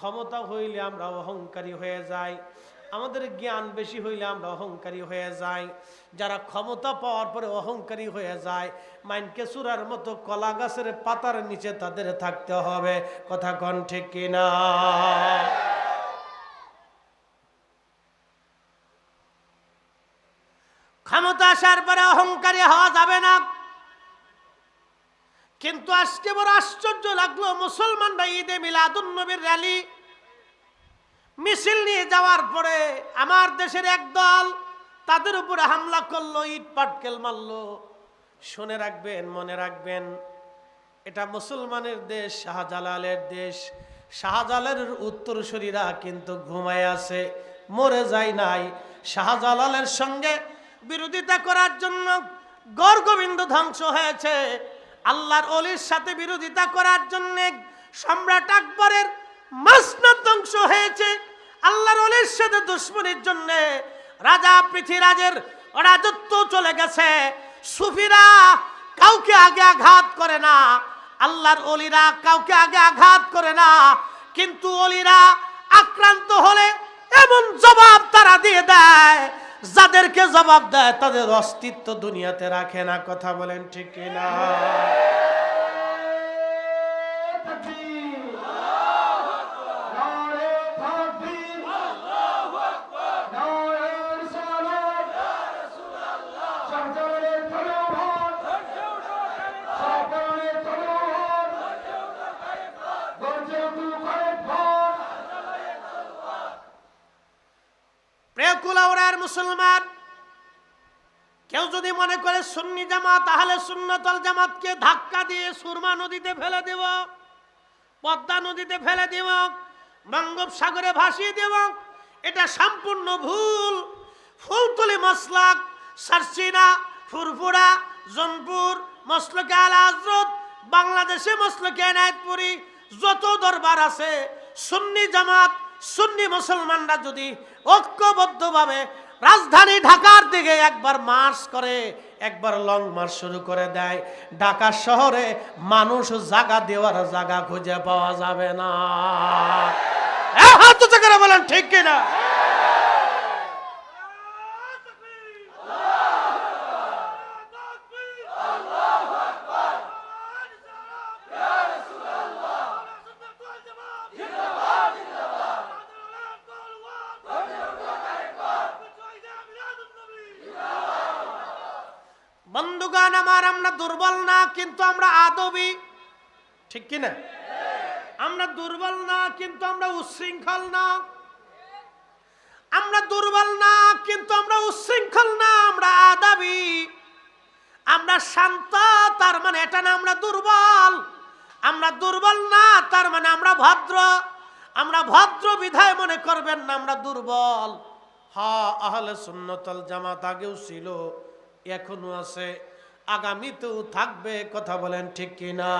ক্ষমতা হইলে আমরা অহংকারী হয়ে যাই। আমাদের জ্ঞান বেশি হইলে আমরা অহংকারী হয়ে যাই। যারা ক্ষমতা পাওয়ার পরে অহংকারী হয়ে যায়, মাইনকে চূড়ার মতো কলা গাছের পাতার নিচে তাদের থাকতে হবে। কথা কন ঠিক কিনা? ক্ষমতা আসার পরে অহংকারী হওয়া যাবে না। কিন্তু আজকে বড় আশ্চর্য লাগল, মুসলমানরা ঈদে মিলাদুন নবীর র্যালি। মিছিল নিয়ে যাওয়ার পরে আমার দেশের এক দল তাদের উপরে হামলা করল, ইট পাটকেল মারলো। শুনে রাখবেন, মনে রাখবেন, এটা মুসলমানের দেশ, শাহজালালের দেশ। শাহজালালের উত্তরসূরিরা কিন্তু ঘুমায় আছে, মরে যায় নাই। শাহজালালের সঙ্গে বিরোধিতা করার জন্য গড় গোবিন্দ ধ্বংস হয়েছে। আল্লাহর অলির সাথে বিরোধিতা করার জন্য সম্রাট আকবরের মাসনাদ ধ্বংস হয়েছে। আল্লাহর অলির সাথে দুশ্মনের জন্য রাজা পৃথিরাজের রাজত্ব চলে গেছে। সুফিরা কাউকে আগে আঘাত করে না, আল্লাহর অলিরা কাউকে আগে আঘাত করে না, কিন্তু অলিরা আক্রান্ত হলে এমন জবাব তারা দিয়ে দেয় যাদেরকে জবাব দেয় তাদের অস্তিত্ব দুনিয়াতে রাখে না কথা বলেন ঠিক কিনা প্রেকুলাউরার মুসলমান, কেউ যদি মনে করে সুন্নি জামাত, তাহলে সুন্নতল জামাতকে ধাক্কা দিয়ে সুরমা নদীতে ফেলে দেব, পদ্মা নদীতে ফেলে দেব, বঙ্গোপসাগরে ভাসিয়ে দেব। এটা সম্পূর্ণ ভুল। ফুলতলি মসলাক, সারসিনা, ফুরফুরা, জনপুর, মসলকে আল আজরত, বাংলাদেশে মসলকে এনায়তপুরি, যত দরবার আছে, সুন্নি জামাত সুন্নি মুসলমানরা যদি ঐক্যবদ্ধভাবে রাজধানী ঢাকার দিকে একবার মার্চ করে, একবার লং মার্চ শুরু করে দেয়, ঢাকা শহরে মানুষ জায়গা দেওয়ার জায়গা খুঁজে পাওয়া যাবে না। হাত বলেন, ঠিক কিনা? বন্ধুগান আমার, আমরা দুর্বল না, কিন্তু আমরা আদবি। ঠিক কিনা আমরা দুর্বল না, কিন্তু আমরা উচ্ছৃঙ্খল না। আমরা দুর্বল না, কিন্তু আমরা উচ্ছৃঙ্খল না, আমরা আদাবি। আমরা শান্ত, তার মানে এটা না আমরা দুর্বল। আমরা দুর্বল না, তার মানে আমরা ভদ্র। আমরা ভদ্র বিধায় মনে করবেন না, আমরা দুর্বল। হা, আহলে সুন্নতল জামাত আগেও ছিল, এখনও আছে। আগামীতেও থাকবে কথা বলেন ঠিক কিনা?